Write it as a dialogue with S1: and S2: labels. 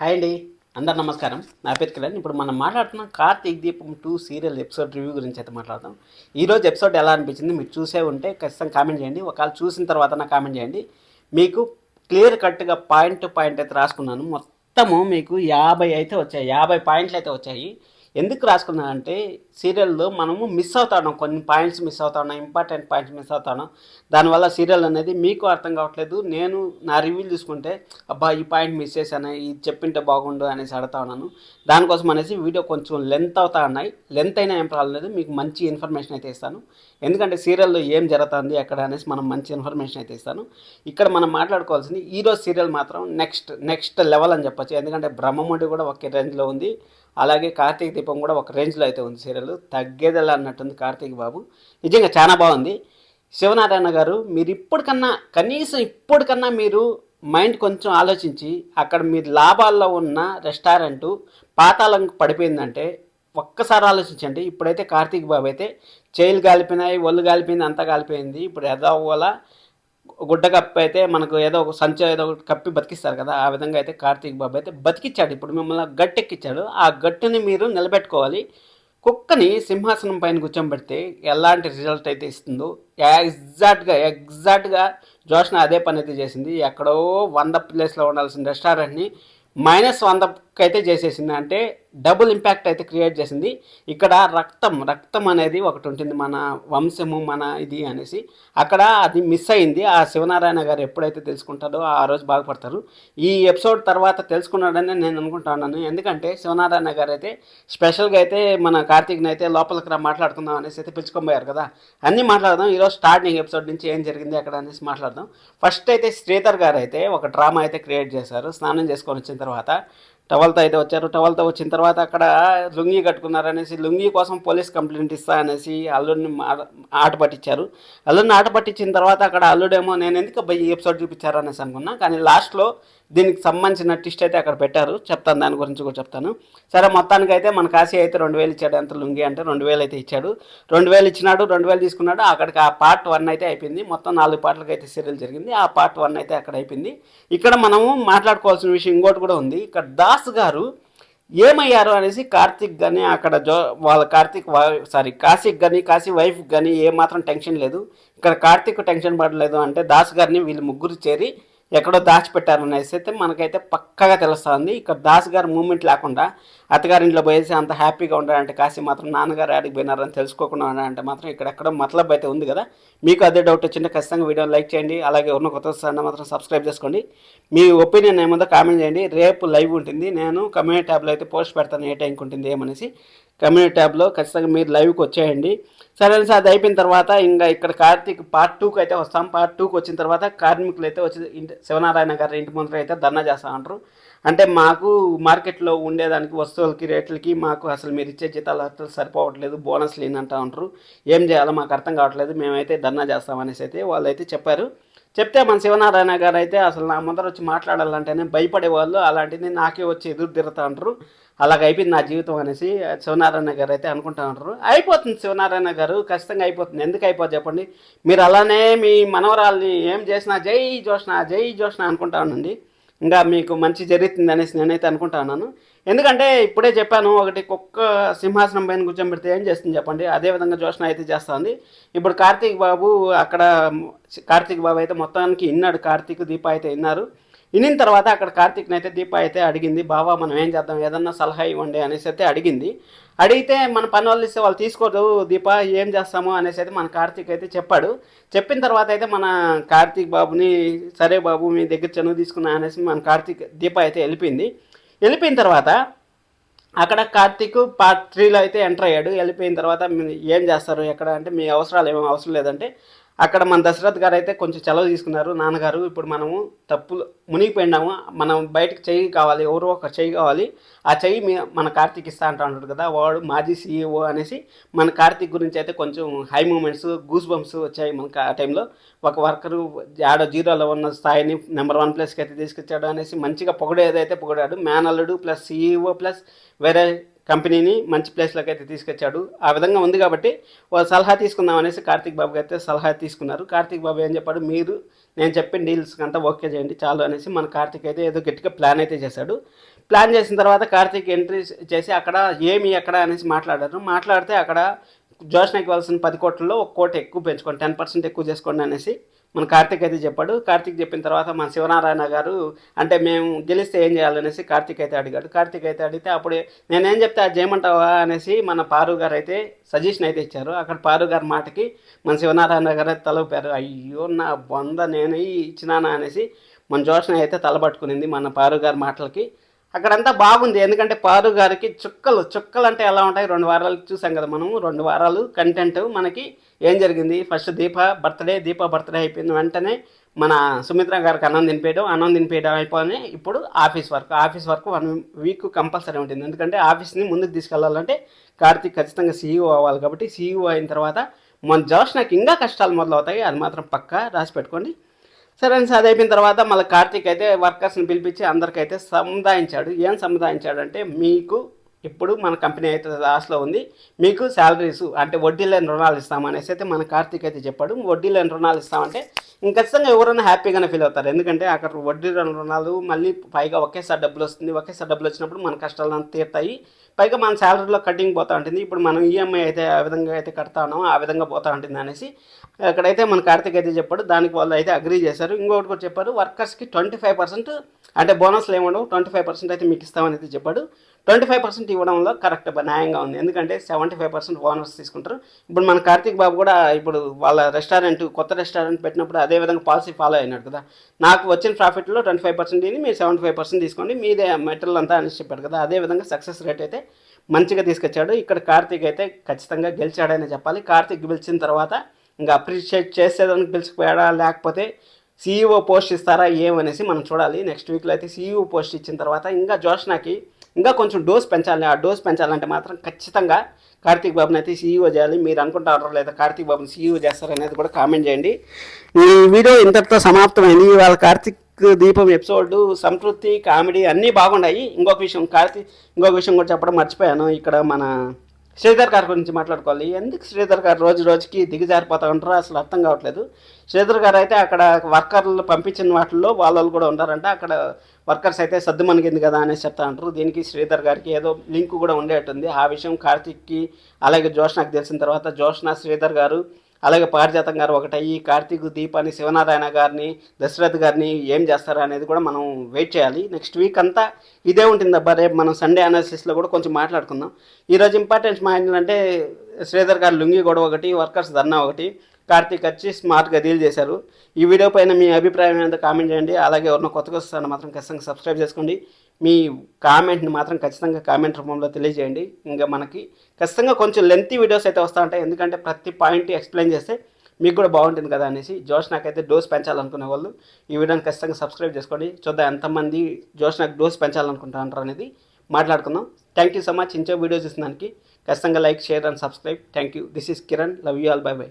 S1: Hi అండి. అందరు నమస్కారం. నా పేరు కిరణ్. ఇప్పుడు మనం మాట్లాడుతున్న కార్తీక్ దీపం టూ సీరియల్ ఎపిసోడ్ రివ్యూ గురించి అయితే మాట్లాడదాం. ఈరోజు ఎపిసోడ్ ఎలా అనిపించింది మీరు చూసే ఉంటే ఖచ్చితంగా కామెంట్ చేయండి. ఒకవేళ చూసిన తర్వాత నాకు కామెంట్ చేయండి. మీకు క్లియర్ కట్గా పాయింట్ టు పాయింట్ అయితే రాసుకున్నాను. మొత్తము మీకు యాభై అయితే వచ్చాయి. యాభై పాయింట్లు అయితే వచ్చాయి. ఎందుకు రాసుకున్నానంటే సీరియల్లో మనము మిస్ అవుతాం కొన్ని పాయింట్స్ మిస్ అవుతాను ఇంపార్టెంట్ పాయింట్స్ మిస్ అవుతాను దానివల్ల సీరియల్ అనేది మీకు అర్థం కావట్లేదు. నేను నా రివ్యూలు చూసుకుంటే అబ్బా ఈ పాయింట్ మిస్ చేశాను ఇది చెప్పింటే బాగుండు అనేసి అడుగుతా ఉన్నాను. దానికోసం అనేసి వీడియో కొంచెం లెంత్ అవుతా ఉన్నాయి. లెంత్ అయినా ఏం ప్రాబ్లం లేదు. మీకు మంచి ఇన్ఫర్మేషన్ అయితే ఇస్తాను. ఎందుకంటే సీరియల్లో ఏం జరుగుతుంది ఎక్కడ అనేసి మనం మంచి ఇన్ఫర్మేషన్ అయితే ఇస్తాను. ఇక్కడ మనం మాట్లాడుకోవాల్సింది ఈరోజు సీరియల్ మాత్రం నెక్స్ట్ నెక్స్ట్ లెవెల్ అని చెప్పొచ్చు. ఎందుకంటే బ్రహ్మముడి కూడా ఒకే రేంజ్లో ఉంది. అలాగే కార్తీక దీపం కూడా ఒక రేంజ్లో అయితే ఉంది సీరియల్. తగ్గేదెలా అన్నట్టుంది కార్తీక్ బాబు. నిజంగా చాలా బాగుంది. శివనారాయణ గారు మీరు ఇప్పటికన్నా కనీసం ఇప్పటికన్నా మీరు మైండ్ కొంచెం ఆలోచించి అక్కడ మీరు లాభాల్లో ఉన్న రెస్టారెంట్ పాతాళం పడిపోయిందంటే ఒక్కసారి ఆలోచించండి. ఇప్పుడైతే కార్తీక్ బాబు అయితే చేయిలు కాలిపోయినాయి ఒళ్ళు కాలిపోయింది అంతా కాలిపోయింది. ఇప్పుడు ఎదవల గుడ్డ కప్పి అయితే మనకు ఏదో ఒక సంచో ఏదో ఒకటి కప్పి బతికిస్తారు కదా ఆ విధంగా అయితే కార్తీక్ బాబు అయితే బతికిచ్చాడు. ఇప్పుడు మిమ్మల్ని గట్టెక్కిచ్చాడు. ఆ గట్టుని మీరు నిలబెట్టుకోవాలి. కుక్కని సింహాసనం పైన కూర్చోబెడితే ఎలాంటి రిజల్ట్ అయితే ఇస్తుందో ఎగ్జాక్ట్గా ఎగ్జాక్ట్గా జోష్న అదే పని అయితే చేసింది. ఎక్కడో వంద ప్లేస్లో ఉండాల్సిన రెస్టారెంట్ని మైనస్ వంద వందకి అయితే చేసేసింది. అంటే డబుల్ ఇంపాక్ట్ అయితే క్రియేట్ చేసింది. ఇక్కడ రక్తం రక్తం అనేది ఒకటి ఉంటుంది మన వంశము మన ఇది అనేసి. అక్కడ అది మిస్ అయింది. ఆ శివనారాయణ గారు ఎప్పుడైతే తెలుసుకుంటారో ఆ రోజు బాగుపడతారు ఈ ఎపిసోడ్ తర్వాత తెలుసుకున్నాడని నేను అనుకుంటున్నాను ఎందుకంటే శివనారాయణ గారు అయితే స్పెషల్గా అయితే మన కార్తీక్ని అయితే లోపలికి రా మాట్లాడుకుందాం అనేసి అయితే పిలుచుకోబోయారు కదా. అన్నీ మాట్లాడదాం. ఈరోజు స్టార్టింగ్ ఎపిసోడ్ నుంచి ఏం జరిగింది అక్కడ అనేసి మాట్లాడదాం. ఫస్ట్ అయితే శ్రీధర్ గారు అయితే ఒక డ్రామా అయితే క్రియేట్ చేశారు. స్నానం చేసుకొని వచ్చిన తర్వాత టవల్తో అయితే వచ్చారు. టవల్తో వచ్చిన తర్వాత అక్కడ లుంగి కట్టుకున్నారు అనేసి లుంగి కోసం పోలీస్ కంప్లైంట్ ఇస్తా అనేసి అల్లుడిని మా- ఆట పట్టించారు. అల్లుడిని ఆట పట్టించిన తర్వాత అక్కడ అల్లుడేమో నేను ఎందుకు ఈ ఎపిసోడ్ చూపించారు అనేసి అనుకున్నా కానీ లాస్ట్లో దీనికి సంబంధించిన టిస్ట్ అయితే అక్కడ పెట్టారు. చెప్తాను దాని గురించి కూడా చెప్తాను. సరే మొత్తానికి అయితే మన కాశీ అయితే రెండు వేలు ఇచ్చాడు. ఎంత లుంగి అంటే రెండు వేలు అయితే ఇచ్చాడు. రెండు వేలు ఇచ్చినాడు రెండు వేలు తీసుకున్నాడు. అక్కడికి ఆ పార్ట్ వన్ అయితే అయిపోయింది. మొత్తం నాలుగు పార్ట్లకి అయితే సీరియల్ జరిగింది. ఆ పార్ట్ వన్ అయితే అక్కడ అయిపోయింది. ఇక్కడ మనము మాట్లాడుకోవాల్సిన విషయం ఇంకోటి కూడా ఉంది. ఇక్కడ దాస్ దాస్ గారు ఏమయ్యారు అనేసి కార్తిక్ కానీ అక్కడ జో వాళ్ళ కార్తిక్ సారీ కాశీక్ కానీ కాశీ వైఫ్ కానీ ఏమాత్రం టెన్షన్ లేదు. ఇక్కడ కార్తిక్ టెన్షన్ పడలేదు అంటే దాస్ గారిని వీళ్ళు ముగ్గురు చేరి ఎక్కడో దాచిపెట్టారనేసి అయితే మనకైతే పక్కగా తెలుస్తుంది ఇక్కడ దాస్ గారు మూమెంట్ లేకుండా అత్తగారింట్లో పోయేసి అంత హ్యాపీగా ఉండాలంటే కాశీ మాత్రం నాన్నగారు ఆడికి పోయినారని తెలుసుకోకుండా ఉండాలంటే మాత్రం ఇక్కడెక్కడ మతలబ్ అయితే ఉంది కదా. మీకు అదే డౌట్ వచ్చింటే ఖచ్చితంగా వీడియో లైక్ చేయండి. అలాగే ఉన్న కొత్త వస్తారన్న మాత్రం సబ్స్క్రైబ్ చేసుకోండి. మీ ఒపీనియన్ ఏముందో కామెంట్ చేయండి. రేపు లైవ్ ఉంటుంది. నేను కమ్యూనిటీ ట్యాబ్లో అయితే పోస్ట్ పెడతాను ఏ టైంకి ఉంటుంది ఏమనేసి. కమ్యూనిటీ ట్యాబ్లో ఖచ్చితంగా మీరు లైవ్కి వచ్చేయండి. సరే సార్ అది అయిపోయిన తర్వాత ఇంకా ఇక్కడ కార్తీక్ పార్ట్ టూకి అయితే వస్తాం. పార్ట్ టూకి వచ్చిన తర్వాత కార్మికులు అయితే వచ్చి ఇంటి శివనారాయణ గారి ఇంటి ముందర అయితే ధర్నా చేస్తా ఉంటారు అంటే మాకు మార్కెట్లో ఉండేదానికి వస్తువులకి రేట్లకి మాకు అసలు మీరు ఇచ్చే జీతాలు అసలు సరిపోవట్లేదు బోనస్ లేనంటా ఉంటారు ఏం చేయాలో మాకు అర్థం కావట్లేదు మేమైతే ధర్నా చేస్తామనేసి అయితే వాళ్ళు అయితే చెప్పారు. చెప్తే మన శివనారాయణ గారు అయితే అసలు నా ముందర వచ్చి మాట్లాడాలంటేనే భయపడేవాళ్ళు అలాంటిది నాకే వచ్చి ఎదురు తిరుగుతూ ఉంటారు అలాగ అయిపోయింది నా జీవితం అనేసి శివనారాయణ గారు అయితే అనుకుంటా ఉంటారు అయిపోతుంది శివనారాయణ గారు ఖచ్చితంగా అయిపోతుంది. ఎందుకు అయిపోతుంది చెప్పండి? మీరు అలానే మీ మనవరాల్ని ఏం చేసినా జై జోష్ణ జై జోష్ణ అనుకుంటా ఉండండి. ఇంకా మీకు మంచి జరుగుతుంది అనేసి నేనైతే అనుకుంటా ఉన్నాను. ఎందుకంటే ఇప్పుడే చెప్పాను ఒకటి కుక్క సింహాసనం పైన కూర్చోబెడితే ఏం చేస్తుంది చెప్పండి? అదే విధంగా అయితే చేస్తుంది ఇప్పుడు కార్తీక్ బాబు అక్కడ కార్తీక్ బాబు అయితే మొత్తానికి విన్నాడు కార్తీక్ దీప అయితే విన్నారు వినిన తర్వాత అక్కడ కార్తిక్ని అయితే దీప అయితే అడిగింది బావా మనం ఏం చేద్దాం? ఏదన్నా సలహా ఇవ్వండి అనేసి అయితే అడిగింది. అడిగితే మన పని వాళ్ళు ఇస్తే వాళ్ళు తీసుకోరు దీప ఏం చేస్తాము? అనేసి అయితే మన కార్తీక్ అయితే చెప్పాడు. చెప్పిన తర్వాత అయితే మన కార్తీక్ బాబుని సరే బాబు మీ దగ్గర చనువు తీసుకున్నా అనేసి మన కార్తీక్ దీప అయితే వెళ్ళిపోయింది. వెళ్ళిపోయిన తర్వాత అక్కడ కార్తీక్ పార్ట్ త్రీలో అయితే ఎంటర్ అయ్యాడు. వెళ్ళిపోయిన తర్వాత మీరు ఏం చేస్తారు? ఎక్కడ అంటే మీ అవసరాలు ఏమీ అవసరం లేదంటే అక్కడ మన దశరథ్ గారు అయితే కొంచెం సెలవు తీసుకున్నారు. నాన్నగారు ఇప్పుడు మనము తప్పులు మునిగిపోయినాము. మనం బయటకు చెయ్యి కావాలి ఎవరో ఒక చెయ్యి కావాలి. ఆ చెయ్యి మీ మన కార్తీక్ ఇస్తా అంటాడు ఉంటాడు కదా వాడు మాజీ సీఈఓ అనేసి మన కార్తీక్ గురించి అయితే కొంచెం హై మూమెంట్స్ గూస్ బంప్స్ వచ్చాయి మనకు ఆ టైంలో. ఒక వర్కరు ఆడ జీరోలో ఉన్న స్థాయిని నెంబర్ వన్ ప్లేస్కి అయితే తీసుకొచ్చాడు అనేసి మంచిగా పొగడేదైతే పొగిడాడు. మేనల్లుడు ప్లస్ సీఈఓ ప్లస్ వేరే కంపెనీని మంచి ప్లేస్లోకి అయితే తీసుకొచ్చాడు. ఆ విధంగా ఉంది కాబట్టి వాళ్ళు సలహా తీసుకుందాం అనేసి కార్తీక్ బాబు అయితే సలహా తీసుకున్నారు. కార్తీక్ బాబు ఏం చెప్పాడు? మీరు నేను చెప్పిన డీల్స్ అంతా ఓకే చేయండి చాలు అనేసి మన కార్తీక్ అయితే ఏదో గట్టిగా ప్లాన్ అయితే చేశాడు. ప్లాన్ చేసిన తర్వాత కార్తీక్ ఎంట్రీ చేసి అక్కడ ఏమి ఎక్కడ అనేసి మాట్లాడారు. మాట్లాడితే అక్కడ జోష్నకి ఇవ్వాల్సిన పది కోట్లలో ఒక కోటి ఎక్కువ పెంచుకోండి టెన్ పర్సెంట్ ఎక్కువ చేసుకోండి అనేసి మన కార్తీక్ అయితే చెప్పాడు. కార్తీక్ చెప్పిన తర్వాత మన శివనారాయణ గారు అంటే మేము గెలిస్తే ఏం చేయాలనేసి కార్తీక్ అయితే అడిగాడు. కార్తీక్ అయితే అడిగితే అప్పుడే నేనేం చెప్తే అది చేయమంటావా అనేసి మన పారు గారు అయితే సజెషన్ అయితే ఇచ్చారు. అక్కడ పారు గారి మాటకి మన శివనారాయణ గారు అయితే తలపారు అయ్యో నా బొంద నేను ఇచ్చినానా అనేసి మన జోషన అయితే తలబట్టుకునింది మన పారు గారి మాటలకి. అక్కడంతా బాగుంది. ఎందుకంటే పారు గారికి చుక్కలు చుక్కలు అంటే ఎలా ఉంటాయి? రెండు వారాలు చూసాం కదా మనము. రెండు వారాలు కంటెంట్ మనకి ఏం జరిగింది? First Deepa birthday Deepa birthday అయిపోయిన వెంటనే మన సుమిత్ర గారికి అన్నం తినిపేయడం అన్నం తినిపేయడం అయిపోయి ఇప్పుడు office work. Office work one week compulsory ఉంటుంది. ఎందుకంటే ఆఫీస్ని ముందుకు తీసుకెళ్ళాలంటే కార్తీక్ ఖచ్చితంగా సీఈఓ అవ్వాలి కాబట్టి సీఈఓ అయిన తర్వాత మన జోష్ నాకు ఇంకా కష్టాలు మొదలవుతాయి. అది మాత్రం పక్కా రాసి పెట్టుకోండి. సరే అని అది అయిపోయిన తర్వాత మళ్ళీ కార్తీక్ అయితే వర్కర్స్ని పిలిపించి అందరికైతే సముదాయించాడు. ఏం సముదాయించాడంటే మీకు ఇప్పుడు మన కంపెనీ అయితే లాస్లో ఉంది. మీకు శాలరీస్ అంటే వడ్డీ లేని రుణాలు ఇస్తామనేసి అయితే మన కార్తీక్ అయితే చెప్పాడు. వడ్డీ లేని రుణాలు ఇస్తామంటే ఇంకా ఖచ్చితంగా ఎవరైనా హ్యాపీగానే ఫీల్ అవుతారు. ఎందుకంటే అక్కడ వడ్డీ లేని రుణాలు మళ్ళీ పైగా ఒకేసారి డబ్బులు వస్తుంది. ఒకేసారి డబ్బులు వచ్చినప్పుడు మన కష్టాలు తీర్తాయి తీరుతాయి. పైగా మన శాలరీలో కటింగ్ పోతూ ఉంటుంది. ఇప్పుడు మనం ఈఎంఐ అయితే ఆ విధంగా అయితే కడతా ఉన్నాం ఆ విధంగా పోతూ ఉంటుంది అనేసి అక్కడైతే మన కార్తీక్ అయితే చెప్పాడు. దానికి వాళ్ళు అయితే అగ్రీ చేశారు. ఇంకొకటి కూడా చెప్పారు. వర్కర్స్కి ట్వంటీ ఫైవ్ పర్సెంట్ అంటే బోనస్లు ఏముండవు ట్వంటీ ఫైవ్ పర్సెంట్ అయితే మీకు ఇస్తామని అయితే చెప్పాడు. ట్వంటీ ఫైవ్ పర్సెంట్ ఇవ్వడంలో కరెక్ట్ న్యాయంగా ఉంది. ఎందుకంటే సెవెంటీ ఫైవ్ పర్సెంట్ బోనస్ తీసుకుంటారు. ఇప్పుడు మన కార్తీక్ బాబు కూడా ఇప్పుడు వాళ్ళ రెస్టారెంట్ కొత్త రెస్టారెంట్ పెట్టినప్పుడు అదే విధంగా పాలసీ ఫాలో అయినాడు కదా. నాకు వచ్చిన ప్రాఫిట్లో ట్వంటీ ఫైవ్ పర్సెంట్ ఇది మీరు సెవెంటీ ఫైవ్ పర్సెంట్ తీసుకోండి. మీదే మెటీరియల్ అంతా అని చెప్పాడు కదా. అదే విధంగా సక్సెస్ రేట్ అయితే మంచిగా తీసుకొచ్చాడు. ఇక్కడ కార్తీక్ అయితే ఖచ్చితంగా గెలిచాడని చెప్పాలి. కార్తీక్ గెలిచిన తర్వాత ఇంకా అప్రిషియేట్ చేసేదానికి పిలిచిపోయాడా లేకపోతే సీఈఓ పోస్ట్ ఇస్తారా ఏమనేసి మనం చూడాలి. నెక్స్ట్ వీక్లో అయితే సీఈఓ పోస్ట్ ఇచ్చిన తర్వాత ఇంకా జోష్నాకి ఇంకా కొంచెం డోస్ పెంచాలి ఆ డోస్ పెంచాలంటే మాత్రం ఖచ్చితంగా కార్తీక్ బాబుని అయితే సీఈఓ చేయాలి. మీరు అనుకుంటారో లేదా కార్తీక్ బాబుని సీఈఓ చేస్తారనేది కూడా కామెంట్ చేయండి. ఈ వీడియో ఇంతటితో సమాప్తమైంది. వాళ్ళ కార్తీక్ దీపం ఎపిసోడ్ సంతృప్తి కామెడీ అన్నీ బాగున్నాయి. ఇంకొక విషయం కార్తీక్ ఇంకొక విషయం కూడా చెప్పడం మర్చిపోయాను. ఇక్కడ మన శ్రీధర్ గారి గురించి మాట్లాడుకోవాలి. ఎందుకు శ్రీధర్ గారు రోజు రోజుకి దిగజారిపోతా ఉంటారో అసలు అర్థం కావట్లేదు. శ్రీధర్ గారు అయితే అక్కడ వర్కర్లు పంపించిన వాటిల్లో వాళ్ళు కూడా ఉన్నారంట అక్కడ వర్కర్స్ అయితే సర్దు మనకింది కదా అనేసి చెప్తా అంటారు దీనికి శ్రీధర్ గారికి ఏదో లింక్ కూడా ఉండేటుంది ఆ విషయం కార్తిక్కి అలాగే జోష్నాకి తెలిసిన తర్వాత జోష్నా శ్రీధర్ గారు అలాగే పారిజాతం గారు ఒకటయ్యి కార్తీక్ దీపాన్ని శివనారాయణ గారిని దశరథ్ గారిని ఏం చేస్తారు అనేది కూడా మనం వెయిట్ చేయాలి. నెక్స్ట్ వీక్ అంతా ఇదే ఉంటుంది అబ్బా రేపు మనం సండే అనాలిసిస్లో కూడా కొంచెం మాట్లాడుకుందాం. ఈరోజు ఇంపార్టెన్స్ మా ఏంటంటే శ్రీధర్ గారు లుంగి గొడవ ఒకటి వర్కర్స్ ధర్నా ఒకటి కార్తీక్ వచ్చి స్మార్ట్గా డీల్ చేశారు. ఈ వీడియో పైన మీ అభిప్రాయం ఏంటో కామెంట్ చేయండి. అలాగే ఎవరినో కొత్తగా వస్తారని మాత్రం ఖచ్చితంగా సబ్స్క్రైబ్ చేసుకోండి. మీ కామెంట్ని మాత్రం ఖచ్చితంగా కామెంట్ రూపంలో తెలియజేయండి. ఇంకా మనకి ఖచ్చితంగా కొంచెం లెంతీ వీడియోస్ అయితే వస్తూ ఉంటాయి ఎందుకంటే ప్రతి పాయింట్ ఎక్స్ప్లెయిన్ చేస్తే మీకు కూడా బాగుంటుంది కదా అనేసి జోష్ నాకైతే డోస్ పెంచాలనుకునే వాళ్ళు ఈ వీడియోని ఖచ్చితంగా సబ్స్క్రైబ్ చేసుకోండి. చూద్దాం ఎంతమంది జోష్ నాకు డోస్ పెంచాలనుకుంటా అంటారు అనేది మాట్లాడుకుందాం. థ్యాంక్ యూ సో మచ్ ఇంచో వీడియో చూసిన దానికి ఖచ్చితంగా like share and subscribe thank you this is Kiran love you all bye bye